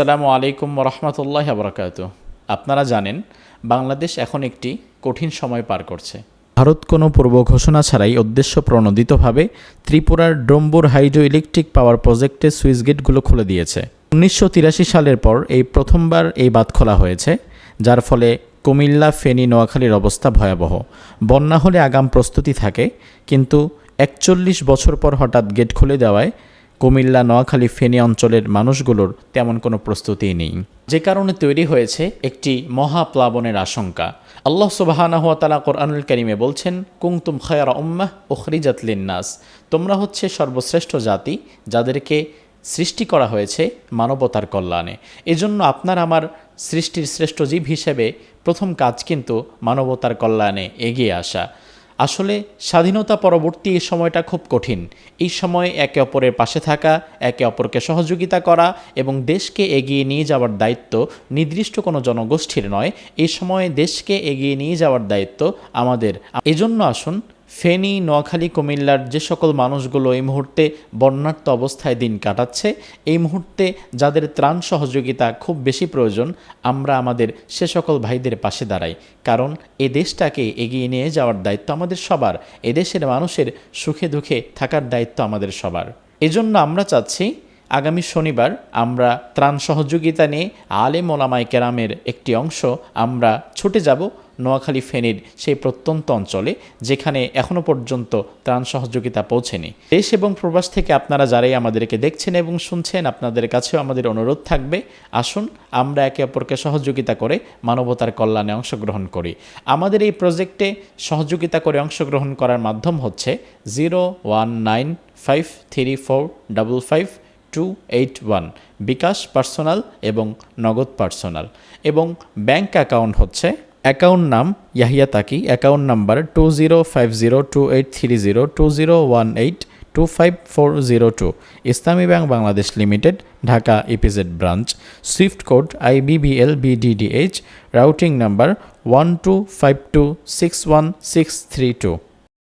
আসসালামু আলাইকুম রহমতুল্লাহ বরকাত আপনারা জানেন, বাংলাদেশ এখন একটি কঠিন সময় পার করছে। ভারত কোনো পূর্ব ঘোষণা ছাড়াই উদ্দেশ্য প্রণোদিতভাবে ত্রিপুরার ড্রম্বুর হাইড্রো ইলেকট্রিক পাওয়ার প্রজেক্টের সুইচ গেটগুলো খুলে দিয়েছে। উনিশশো তিরাশি সালের পর এই প্রথমবার এই বাদ খোলা হয়েছে, যার ফলে কুমিল্লা, ফেনী, নোয়াখালীর অবস্থা ভয়াবহ। বন্যা হলে আগাম প্রস্তুতি থাকে, কিন্তু একচল্লিশ বছর পর হঠাৎ গেট খুলে দেওয়ায় কুমিল্লা, নোয়াখালী, ফেনী অঞ্চলের মানুষগুলোর তেমন কোনো প্রস্তুতি নেই। যে কারণে তৈরি হয়েছে একটি মহাপ্লাবনের আশঙ্কা। আল্লাহ সুবাহানাহ তালা কোরআনুল করিমে বলছেন কুংতুম খয়ারা উম্মাহ উখরিজাত লিন্নাস। তোমরা হচ্ছে সর্বশ্রেষ্ঠ জাতি যাদেরকে সৃষ্টি করা হয়েছে মানবতার কল্যাণে। এজন্য আপনার আমার সৃষ্টির শ্রেষ্ঠ জীব হিসেবে প্রথম কাজ কিন্তু মানবতার কল্যাণে এগিয়ে আসা। আসলে স্বাধীনতা পরবর্তী এই সময়টা খুব কঠিন। এই সময় একে অপরের পাশে থাকা, একে অপরকে সহযোগিতা করা এবং দেশকে এগিয়ে নিয়ে যাওয়ার দায়িত্ব নির্দিষ্ট কোনো জনগোষ্ঠীর নয়। এই সময়ে দেশকে এগিয়ে নিয়ে যাওয়ার দায়িত্ব আমাদের। এজন্য আসুন ফেনী, নোয়াখালী, কুমিল্লার যে সকল মানুষগুলো এই মুহূর্তে বন্যার্ত অবস্থায় দিন কাটাচ্ছে, এই মুহূর্তে যাদের ত্রাণ সহযোগিতা খুব বেশি প্রয়োজন, আমরা আমাদের সে সকল ভাইদের পাশে দাঁড়াই। কারণ এ দেশটাকে এগিয়ে নিয়ে যাওয়ার দায়িত্ব আমাদের সবার এদেশের মানুষের সুখে দুঃখে থাকার দায়িত্ব আমাদের সবার। এজন্য আমরা চাচ্ছি, আগামী শনিবার আমরা ত্রাণ সহযোগিতা নিয়ে আলেম ওলামাই কেরামের একটি অংশ, আমরা ছুটে যাব নোয়াখালী ফেনীর সেই প্রত্যন্ত অঞ্চলে, যেখানে এখনও পর্যন্ত ত্রাণ সহযোগিতা পৌঁছেনি। দেশ এবং প্রবাস থেকে আপনারা যারাই আমাদেরকে দেখছেন এবং শুনছেন, আপনাদের কাছেও আমাদের অনুরোধ থাকবে, আসুন আমরা একে অপরকে সহযোগিতা করে মানবতার কল্যাণে অংশগ্রহণ করি। আমাদের এই প্রজেক্টে সহযোগিতা করে অংশগ্রহণ করার মাধ্যম হচ্ছে zero one nine five three four double five two eight one, Bkash personal এবং নগদ পার্সোনাল। এবং ব্যাংক অ্যাকাউন্ট হচ্ছে অ্যাকাউন্ট নাম Yahiya Taki, account number two zero five zero two eight three zero, two zero one eight two five four zero two. Islami bank Bangladesh limited, Dhaka EPZ branch. Swift code IBBL BDDH routing number one two five two six one six three two.